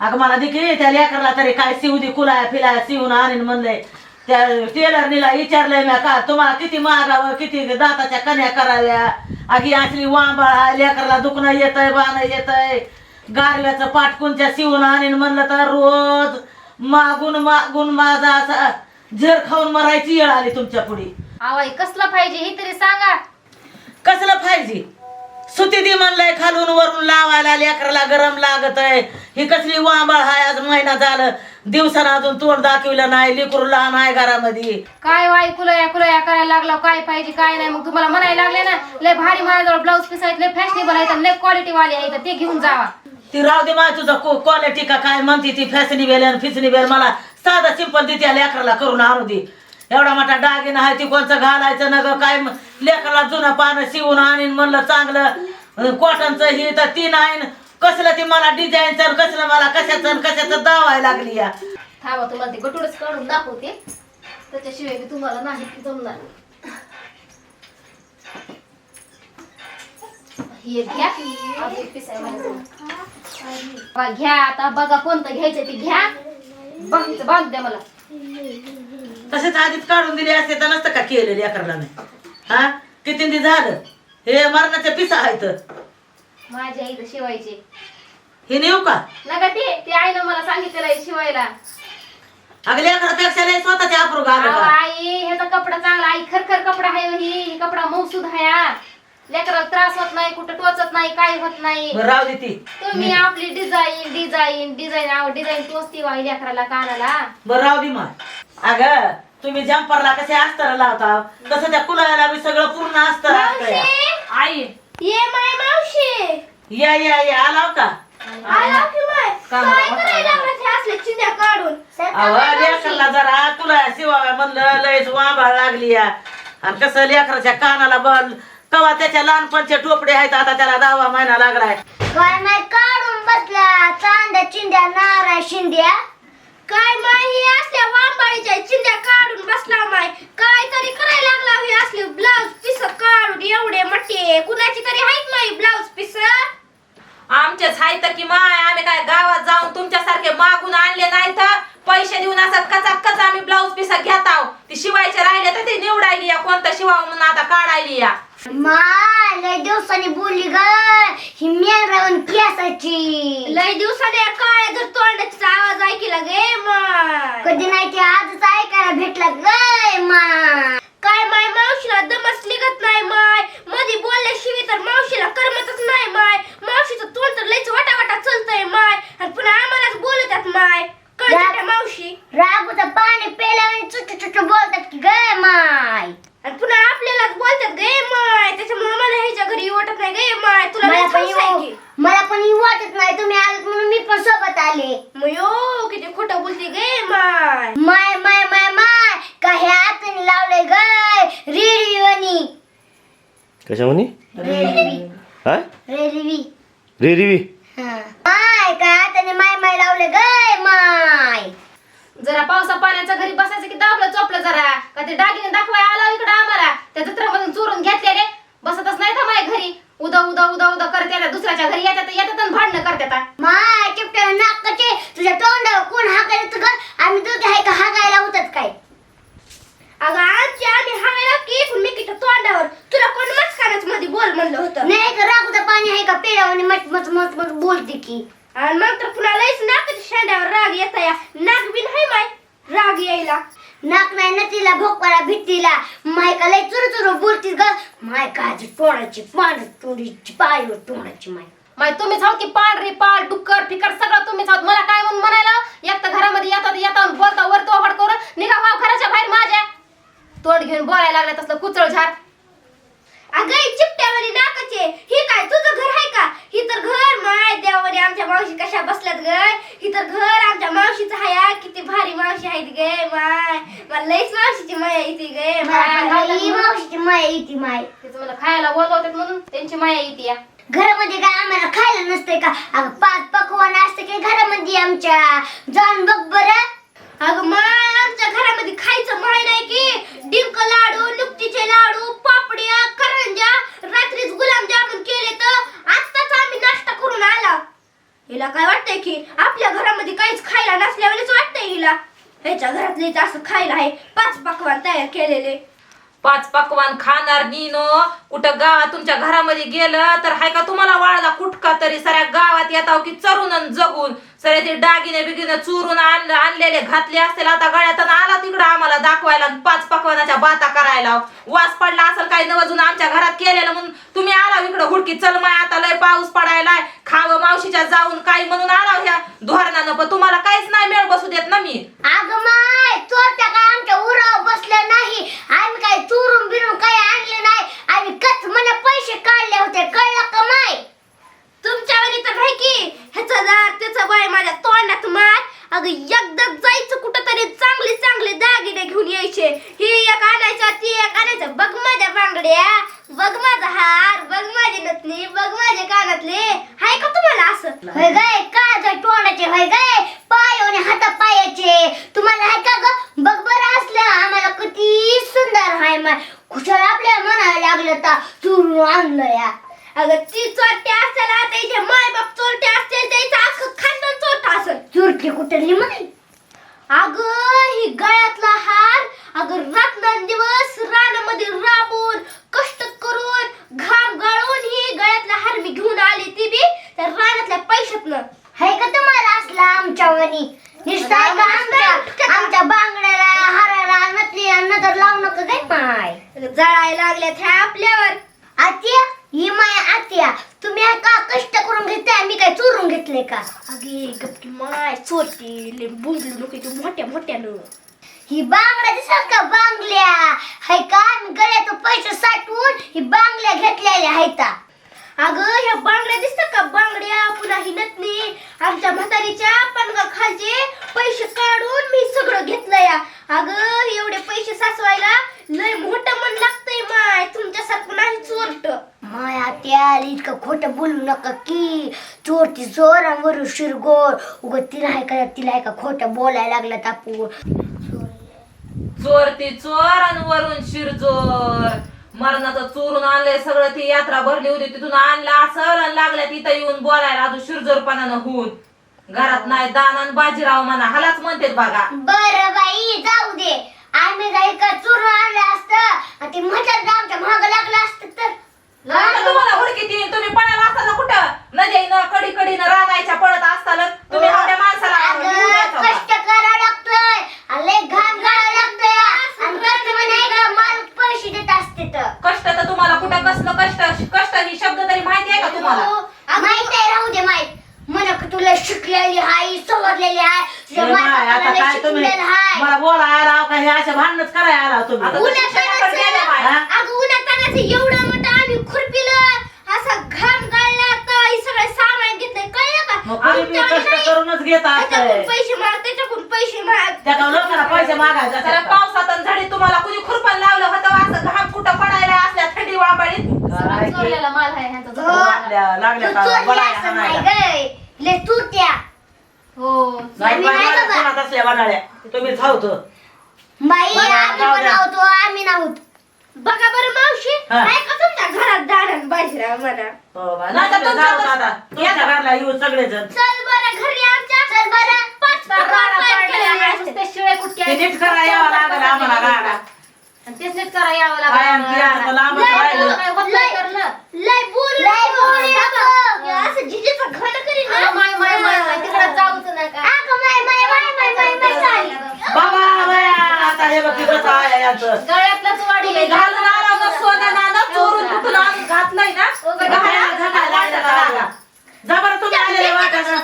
अगं मला देखील त्या लेकरला तरी काय शिव दे कुलाया फिलाया शिवून आणीन म्हणलंय. त्या टेलरनीला विचारलंय मी का तुम्हाला किती मागावं किती दाताच्या कन्या कराव्या? अगी असली वांबाळा लेकरला दुखणं येतंय बाणं येतंय. गारव्याचं पाटकुंच्या शिवून आणीन म्हणलं तर रोज मागून मागून माझा असा झर खाऊन मरायची येळ आली तुमच्यापुढे. आवाई कसला पाहिजे हे तरी सांगा. कसलं पाहिजे? सुती दी म्हणलंय खालून वरून लावायला लेकराला गरम लागत आहे ही कसली वांबळ हाय आज महिना झालं. दिवसानं अजून तोंड दाखविलं नाही लेकरू लहान आहे घरामध्ये. काय वाई कुलया कुलया करायला लागला काय पाहिजे काय नाही. मग तुम्हाला म्हणायला लागले ना लय भारी माझ्याजवळ ब्लाऊज पीस आहेत लय फॅशनेबल आहेत आणि लय क्वालिटी वाले आहेत ते घेऊन जावा. ती राहू दे माय तुझं क्वालिटी का काय म्हणते ती फॅशनेबल आणि फिशनेबल मला साधा सिंपल ती त्या लेकराला करून आणू दे. एवढा मोठा दागिना आहे ती कोणचं घालायचं न ग काय लेकराला जुनं पानं शिवून आणीन म्हणलं चांगलं. कॉटनचं ही तर ती नाही. न कसलं ती मला डिझाईनचं कसलं मला कशाचं कशाचं दावायला लागली या. थांबा तुम्हाला ते गटूडच काढून दाखवते. त्याच्याशिवाय मी तुम्हाला नाही जमणार. हे घ्या. अजून एक piece आहे माझ्याजवळ. बघा, घ्या आता. बघा कोणतं घ्यायचं ते घ्या. बाकीचं बांध द्या मला. तसेच आधीच काढून दिले असते तर नसतं का केलं लेकरला नाही हा? किती झालं? हे मरणाच्या पिसा आहेत. माझ्या इथं शिवायचे. हे नेऊ का? नका ते ते आईनं मला सांगितलेलं आहे शिवायला. अगं लेकरापेक्षा लय स्वतःचे अप्रू आलं अहो, का? आई ह्याचा कपडा चांगला आई खरखर कपडा आहे हो ही. ही कपडा मौसूद आहे हा. लेकराला त्रास होत नाही कुठं टोचत नाही काय होत नाही. बरं राहू दे ती. तुम्ही आपली डिझाईन डिझाईन डिझाईन डिझाईन टोचती वाही लेकराला कानाला. बरं राहू दे मग. अगं तुम्ही जम्परला कसे अस्तर लावता? तसं त्या कुलाला बी सगळं पूर्ण अस्तर असतं आई. ये माय मावशी! या या या. आलाव का? आला की माय? का काय मला करायला लागला ते असले चिंध्या काढून? अहो लेकरला जरा. तुला शिवाव्या म्हणलं लयच वांबाळ लागली या. आणि कसं लेकराच्या कानाला बल. कवा त्याच्या लहानपणचे टोपडे आहेत आता त्याला दहावा महिना लागलाय. काय माय? काढून बसला चांद्या चिंध्या नारा शिंद्या काय माय ही असल्या वांबाळीच्या चिंध्या काढून बसला माय काय तरी करायला लागला हे असले ब्लाऊज पिस काढून एवढे मोठे. कुणाची तरी आहेत माई ब्लाऊज पिस आमचेच तर की माय. आम्ही काय गावात जाऊन तुमच्यासारखे मागून आणले नाही तर? पैसे देऊन असं कचा कचा आम्ही ब्लाऊज पिसा घेत आहो. ती शिवायचे राहिले तर ते निवडायली या कोणतं शिवा म्हणून आता काढायली या. लय दिवसांनी बोलली ग. ही मेरावून केसाची. लय दिवसाने काळ्या जर तोंडाचा आवाज ऐकला गे माय कधी नाही ते आजच ऐकायला भेटला गे माय काय माय मावशीला दमच निघत नाही मायमध्ये बोलल्याशिवाय तर मावशीला करमतच नाही माय मावशीचं तोंड तर लयच वाटा वाटा चलतय माय आणि पुन्हा आम्हालाच बोलतात माय कळतं का मावशी रागूचं पाणी पेल्यावर चुटू चुटू बोलतात की गे माय आणि पुन्हा आपल्यालाच बोलतात गे माय त्याच्यामुळे मला ह्याच्या घरी येऊ वाटत नाही गे माय तुला लय हौस आहे की. मला पण येऊ वाटत नाही तुम्ही आलात म्हणून मी पण सोबत आले. मग यो किती खोटं बोलते गे माय. माय माय माय माय काही हाताने लावलंय गाय रेडिओनी कशा म्हणे रेल्वी हा? रेल्वी रे रिवी माय काय हाताने माय माय लावले गाय माय. जरा पावसा पाण्याच्या घरी बसायचं की दाबलं चोपलं जरा. का ते दागिने दाखवाय आला इकडं आम्हाला? त्या जत्रामधून चोरून घेतलेले. बसतच नाही का माझ्या घरी उदा उदा उदा उदा करते दुसऱ्याच्या घरी येतात येतात आणि भांडणं करतात माय चिपट्या नाकाचे तुझ्या तोंडावर कोण हाकायचं का आम्ही दोघे आहे का हाकायला होतात काय अगं आमची आम्ही हायला की पण मी किती तोंडावर तुला कोण मस्कानच मध्ये बोल म्हणलं होतं नाही का राखूचं पाणी आहे का पेरावाने मच मच मच मच बोलते की आणि मग तर पुन्हा लयच नाकाच्या शेंड्यावर राग येता या नाक बिन हाय माय राग यायला नाक नाही ना तिला भोकवाला भित्तीला माय का लय चुरू चुरू बोलतीस ग. माय काजी तोंडाची पांढ तोंडीची पाय तोंडाची माय. माय तुम्हीच आहोत की पांढरी पाल डुक्कर फिकर सगळं तुम्हीच आहोत. मला काय म्हणून म्हणायला? एक तर घरामध्ये येतात येतात बोलता वर तोफड करून. निघा वाव घराच्या बाहेर माझ्या. तोंड घेऊन बोलायला लागले तसलं कुचळ झाड. अगं ही चिपट्यावाली नाकाचे ही काय तुझं घर आहे का? ही तर घर माय देवाने आमच्या मावशी कशा बसल्यात ग? ही तर घर आमच्या मावशीचं आहे हा. किती भारी मावशी आहेत गे माय. मला लईच मावशीची माया येते गे माय मावशीची माय येते माय. तिचं मला खायला बोलवतात म्हणून त्यांची माया येते या. घरामध्ये काय आम्हाला खायला नसते का? अगं पाच पकवान असते की घरामध्ये आमच्या. जाऊन बघ बरं. अगं माय आमच्या घरामध्ये खायचं माय नाही की. डिंक लाडू नुकतीचे लाडू पापड्या करंजा रात्रीच गुलाबजामुन केले तर आत्ताच आम्ही नाश्ता करून आला. हिला काय वाटतंय की आपल्या घरामध्ये ह्याच्या घरातले असं खायला आहे. पाच पकवान तयार केलेले. पाच पकवान खाणार नीनो कुठं गावात तुमच्या घरामध्ये गेलं तर हाय का तुम्हाला वाळला कुठका तरी सऱ्या गावात येताव की चरून आणि जगून. सरे ते दागिने बिगिने चुरून आणलं आणलेले घातले असतील. आता गळ्यात आला तिकडं आम्हाला दाखवायला पाच पकवानाच्या बाता करायला. वास पडला असेल काही नवजून आमच्या घरात केलेलं म्हणून. तुम्ही आला हो इकडं हुडकी चल माय आता लय पाऊस पडायलाय. खावं मावशीच्या जाऊन काही म्हणून आला हो ह्या धोरणानं. पण तुम्हाला काहीच नाही मेळ बसू देत ना मी. अगं माय चोरट्या काय आमच्या उराव बसल्या नाही. आम्ही काय चोरून बिरून काही आणले नाही. आम्ही कच म्हणे पैसे काढले होते. कळलं का माय तुमच्यावर तर आहे की ह्याचा दार त्याचा बाय माझ्या तोंडात मार अगं एकदा जायचं कुठं तरी चांगले चांगले दागिने घेऊन यायचे ही एक आणायचं ती एक आणायचं बघ माझ्या बांगड्या बघ माझा हार बघ माझी नथनी बघ माझे कानातले हाय का तुम्हाला असं होय गाय काय तोंडाचे होय गाय पाय आणि हाता पायाचे तुम्हाला आहे का ग बघ बरं असलं आम्हाला किती माय माय खुशाल आपल्या म्हणायला लागलं तर चोरून आणलं या. अगं ती चोरटे असेल आता इथे माय बाप चोरटे असतील त्याचं अख्खं खानदान चोरटा असेल. चोरटी कुठली म्हणे? अगं ही गळ्यातला हार अगं रात्रंदिवस रानामध्ये राबून कष्ट करून घाम गाळून ही गळ्यातला हार मी घेऊन आली ती बी त्या रानातल्या पैशातनं. हाय का तुम्हाला असला आमच्या वनी निष्ठाय आमच्या? आमच्या बांगड्याला हाराला नकली नजर लावू नका काय माय जळायला लागल्यात ह्या आपल्यावर. आत्या ही माय आत्या. तुम्ही का कष्ट करून घेताय? मी काय चोरून घेतले का? अगे गपकी माय चोरटी ले बुंगलू नको की मोठ्या मोठ्यानं. ही बांगड्या दिसत का बांगल्या. हाय का? मी गळ्यात पैसे साठवून ही बांगल्या घेतलेल्या आहेत अगं ह्या बांगड्या दिसतात का? बांगड्या पुन्हा ही नथनी आमच्या म्हातारीच्या पणगा खालचे पैसे काढून मी सगळं घेतलं या अगं एवढे पैसे साचवायला लय मोठं मन लागतंय माय. तुमच्यासारखं नाही चोरट. माय आत्या इतकं खोटं बोलू नका की. चोरती जोरावर शिरगोर उग तिला हाय का तिला हाय का खोटं बोलायला लागलं तापू चोर ती चोर आणि वरून शिरजोर. मरणाचं चोरून आणलंय सगळं ती यात्रा भरली होती तिथून आणलं असं लागल्या तिथं येऊन बोलायला अजून शिरजोरपणानं होऊन. घरात नाही दान आणि बाजीराव म्हणा हलाच म्हणते बघा. बर बाई जाऊ दे. आम्ही काही का चोरून आणलं असतं आणि ते म्हातार आमच्या महाग लागलं असतं तर. तुम्हाला हुडकी ती तुम्ही पळाला असताना कुठं? नदीनं कडी कडीनं रागायच्या पळत असताना तुम्ही एवढ्या माणसाला अगं, घेऊन जायचं का? कष्ट करावं लागतंय आणि लय घाम गाळावं लागतंय आणि कष्ट म्हणे का मालक पैसे देत असते तर कष्ट तर तुम्हाला कुठं कसलं कष्ट कष्ट ही शब्द तरी माहिती आहे का तुम्हाला माहीत आहे राहू दे माहीत म्हणा का तुला शिकलेली हाय सवरलेली हाय तुझ्या ए माय, आता मालकाला काय तुम्ही शिकलेलं हाय मला बोला आला का हे अशा भांडणच करायला आला तुम्ही आता उन्हात शिक्षणाकडे गेले बाय. हा? अगं उन्हात तानाचं एवढं मोठं आम्ही खुरपिलं असं घाम गाळला तर हे सगळं सामान घेतलंय कळलं का मग कोणी बी आमच्या कष्ट नाही. करूनच घेत त्याच्याकडून पैसे माग त्याच्याकडून पैसे माग त्या का लोकांना पैसे का? पावसात आणि झडी तुम्हाला कुणी खुरपण लावलं होतं असं घाम कुठं पडायला असल्या थंडी वाबाडीत काय की? चोरलेला माल आहे ह्यांचा हो. जवळ. लागल्या लागल्या तू का चोरली बडाया असं हाणायला. नाही गय ले तू त्या हो नाही आम्ही नाही बाई, बाबा. कोणात असल्या बनाड्या तुम्ही खावतो बाई बरं, आम्ही जाऊ द्या. बनवतो आम्ही नाहूत बघा बरं मावशी हा. तुमच्या घरात दारण बाजरा म्हणा हो बा, नाही तर तुमचं जाऊ. तुमच्या घरला येऊ सगळेजण चल बरं घरी आमच्या चल बरं पाच शिळे ते नीट करा यावं लागेल आम्हाला गाडा तेच नीट करा यावं काय आणि लागलं लांबच राहिलं. काय होत नाही करलं लय बोल लय बोलू नको. असं जिजेचं घन करी ना हा, माय माय माय माय तिकडे जाऊच नका अगं माय माय माय माय माय माय चाल. बाबा बाया, आता हे बघ कसं आहे यांचं गळ्यातलंच वाढी तुम्ही घालून आला ना सोनं नाणं चोरून कुठून आणून घातलंय ना घालायला घालायला लागलं का लागा? जा बरं तुम्ही आलेले वाटाणं.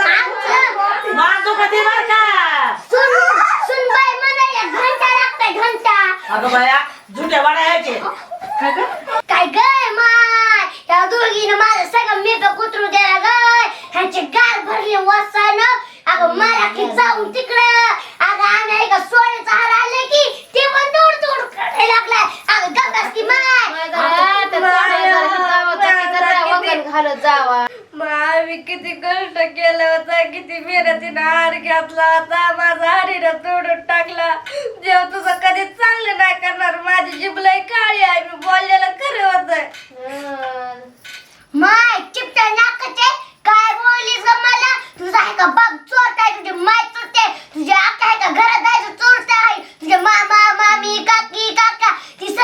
आमचं मांजू कधी बरं का सुन सुनबाई म्हणायला घंटा लागतंय घंटा अगं बाया झुट्या वाढायचे काय गय माय? या दोघीनं माझं सगळं मेकअप कुत्रू द्यायला गय ह्यांचे गाल भरले वसानं. अगं मला की जाऊन तिकडं. मी किती कष्ट केला होता किती मेहनतीनं हार घातला होता माझा हारीनं तोडून टाकला. देव तुझं कधी चांगलं नाही करणार माझी जिबलाई काळी आहे मी बोललेलं खरं होत. माय चिपट्या नाकाचे काय बोललीस ग मला? तुझा आहे का बाप चोरत आहे तुझी माय आका आहे का घरात जायचं चोरते आहे. तुझे मामा मामी काकी काका ती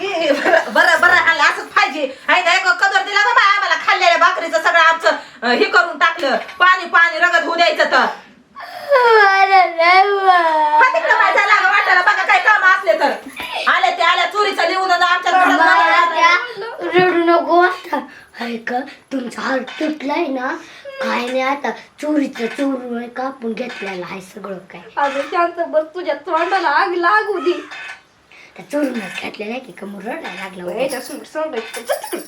ए, बरं बरं बरं आलं असंच पाहिजे. आहे ना एक कदर दिला ना बाय आम्हाला खाल्लेल्या भाकरीचं सगळं आमचं हे करून टाकलं. पाणी पाणी रगत होऊ द्यायचं तर. वाटायला बघा काय काम असले तर. आले ते आल्या चोरीचं लिहून आणि आमच्या. रडू नको आता. ऐक तुमचा हात तुटलाय ना काय नाही आता चोरीचं चोरून कापून घेतलेलं आहे सगळं काय. अगं शांत बस तुझ्या तोंडाला आग लागू दे. त्या चोरूनच घेतलेलं आहे की कमून रडायला लागला उगाच. याच्यासमोर सांगायचं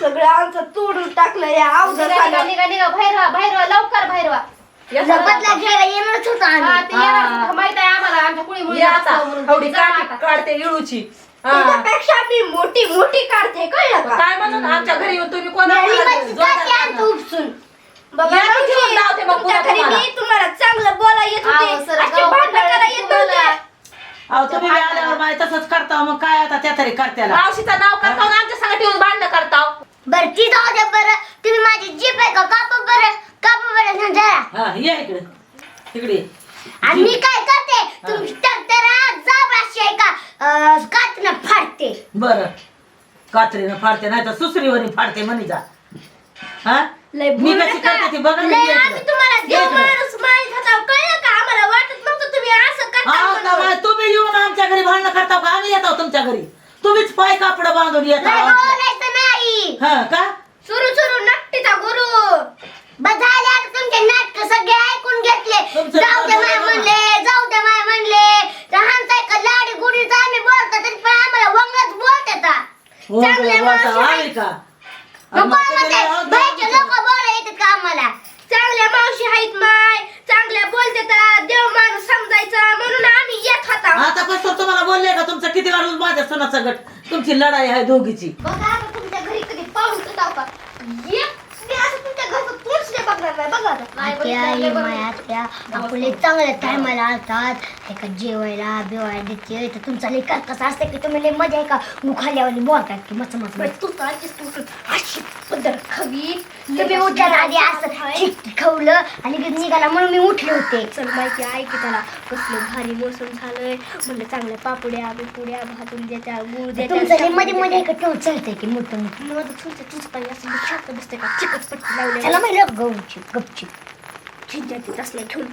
सगळं आमचं तोडून टाकलं या अवघड निघा निघा निघा निघा बाहेर व्हा बाहेर व्हा लवकर बाहेर व्हा तुझा बदला घ्यायला येणारच होता हा, आम्ही ते येणार माहीत आहे आम्हाला आमच्या कुळी मुली ये आता म्हणून. एवढी जा काठी आता. काढते इळूची. त्याच्यापेक्षा मी मोठी मोठी काढते कळलं का? काय म्हणून आमच्या घरी येऊन तुम्ही कोणा उपसून मग तुमच्या पुन्हा घरी तुम्हाला. मी तुम्हाला चांगलं बोला येत आहो, होते सर, अशी गाव भांडणं कुठं करायला येत तुम्हाला? नव्हते. अहो तुम्ही बी आल्यावर तसंच करता मग काय आता त्या तरी करत्याला? मावशीचं नाव करता आणि आमच्या भांडणं करता बर ती जाऊ द्या बरं तुम्ही माझी जीप आहे का कापा बरं कापा बरं ना जरा हा ये इकडे इकडे आणि मी काय करते तुम्ही तर जाबराशी आहे का अं, कातनं फाडते बर कात्रीनं फाडते नाही तर सुसरीवरी फाडते म्हणी जा हा लय मी बोलू कशी नका. करते ती बघा लय आम्ही. तुम्हाला ये देव इकडं. माणूस माहीत होता कळलं का आम्हाला वाटत नव्हतं तुम्ही असं करता म्हणून. तेव्हा तुम्ही येऊन आमच्या घरी भांडणं करता का आम्ही येतो तुमच्या घरी तुम्हीच पाय कापड बांधून येता लय. बोलायचं नाही हा का सुरू सुरू नक्कीचा गुरु आता तुमचे नाटक सगळे ऐकून घेतले तुमचं जाऊ दे माय. म्हणले जाऊ दे माय म्हणले लहानचा का लाडी गुडीचा आम्ही बोलतो तरी पण आम्हाला वंगच बोलत हो चांगल्या बोलता मावशी का? म्हणते बाहेरचे येतात का आम्हाला? चांगल्या आहेत माय. चांगल्या बोलते देव माणूस समजायचा. म्हणून आम्ही येत होता. आता कसं तुम्हाला बोलले का? तुमचं किती वाढून माझ्या सोनाचा गट? तुमची लढाई आहे दोघीची. बघा आता तुमच्या घरी कधी का एक मी असं तुमच्या घरचं नाही. नाही बघितलं, लय माय. आत्या आपले चांगल्या टायमाला आणतात एका जेवायला बिवायला देते. तर तुमचा का कसं असतं की तुम्ही लई मजा आहे का? मुखाल्यावाली बोलतात की मच मच बाई, तू तर आधीच तू तर अशी पदर खवी. तुम्ही उठायला आधी असं चिक खवलं आणि लगेच निघाला म्हणून मी उठले होते. चल माहिती आहे की त्याला. कसलं भारी मोसम झालंय. म्हणलं चांगल्या पापुड्या बिपुड्या भाजून देत्या गुळ तुमचं लई मध्ये मध्ये देत्या का? टोच चालतंय की मोठं मोठं. मग तुझं तुझं काही असं शांत बसते का? चिकट पट्टी लावल्या त्याला माहिती गपची गपची झिंजाती तसल्या घेऊन